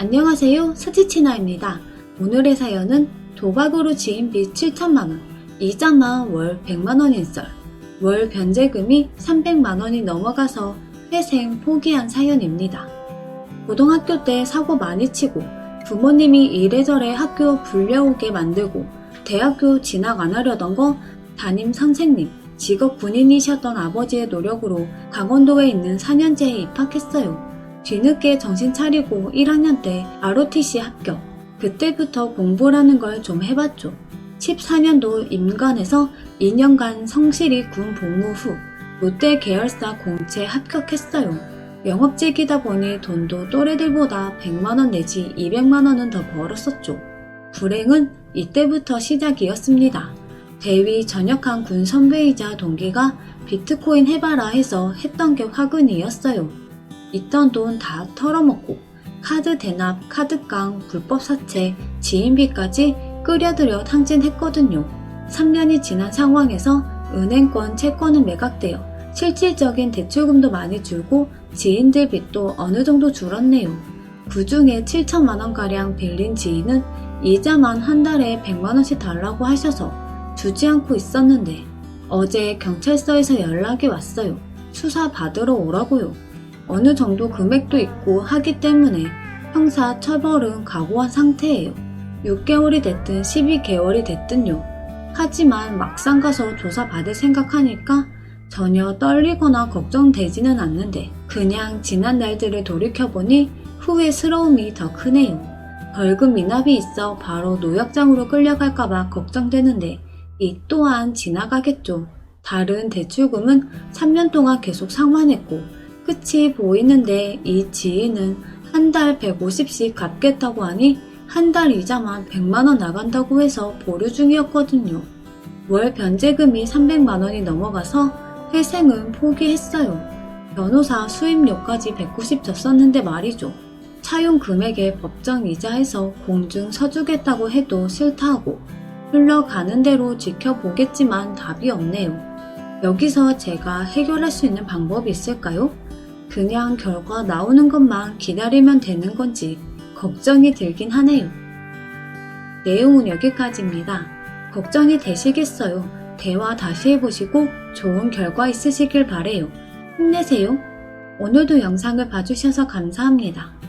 안녕하세요. 스티치나입니다. 오늘의 사연은 도박으로 지인 빚 7천만원, 이자만 월 100만원 인 썰, 월 변제금이 300만원이 넘어가서 회생 포기한 사연입니다. 고등학교 때 사고 많이 치고 부모님이 이래저래 학교 불려오게 만들고 대학교 진학 안 하려던 거 담임 선생님, 직업 군인이셨던 아버지의 노력으로 강원도에 있는 4년제에 입학했어요. 뒤늦게 정신 차리고 1학년 때 ROTC 합격. 그때부터 공부라는 걸 좀 해봤죠. 14년도 임관에서 2년간 성실히 군 복무 후 롯데 계열사 공채 합격했어요. 영업직이다 보니 돈도 또래들보다 100만원 내지 200만원은 더 벌었었죠. 불행은 이때부터 시작이었습니다. 대위 전역한 군 선배이자 동기가 비트코인 해봐라 해서 했던 게 화근이었어요. 있던 돈 다 털어먹고 카드 대납, 카드깡, 불법 사채, 지인비까지 끓여들여 탕진했거든요. 3년이 지난 상황에서 은행권, 채권은 매각되어 실질적인 대출금도 많이 줄고 지인들 빚도 어느 정도 줄었네요. 그 중에 7천만 원가량 빌린 지인은 이자만 한 달에 100만 원씩 달라고 하셔서 주지 않고 있었는데 어제 경찰서에서 연락이 왔어요. 수사 받으러 오라고요. 어느 정도 금액도 있고 하기 때문에 형사 처벌은 각오한 상태예요. 6개월이 됐든 12개월이 됐든요. 하지만 막상 가서 조사받을 생각하니까 전혀 떨리거나 걱정되지는 않는데 그냥 지난 날들을 돌이켜보니 후회스러움이 더 크네요. 벌금 미납이 있어 바로 노역장으로 끌려갈까봐 걱정되는데 이 또한 지나가겠죠. 다른 대출금은 3년 동안 계속 상환했고 끝이 보이는데 이 지인은 한 달 150씩 갚겠다고 하니 한 달 이자만 100만원 나간다고 해서 보류 중이었거든요. 월 변제금이 300만원이 넘어가서 회생은 포기했어요. 변호사 수임료까지 190 졌었는데 말이죠. 차용 금액에 법정 이자해서 공증 서주겠다고 해도 싫다고 흘러가는 대로 지켜보겠지만 답이 없네요. 여기서 제가 해결할 수 있는 방법이 있을까요? 그냥 결과 나오는 것만 기다리면 되는 건지 걱정이 들긴 하네요. 내용은 여기까지입니다. 걱정이 되시겠어요. 대화 다시 해보시고 좋은 결과 있으시길 바래요. 힘내세요. 오늘도 영상을 봐주셔서 감사합니다.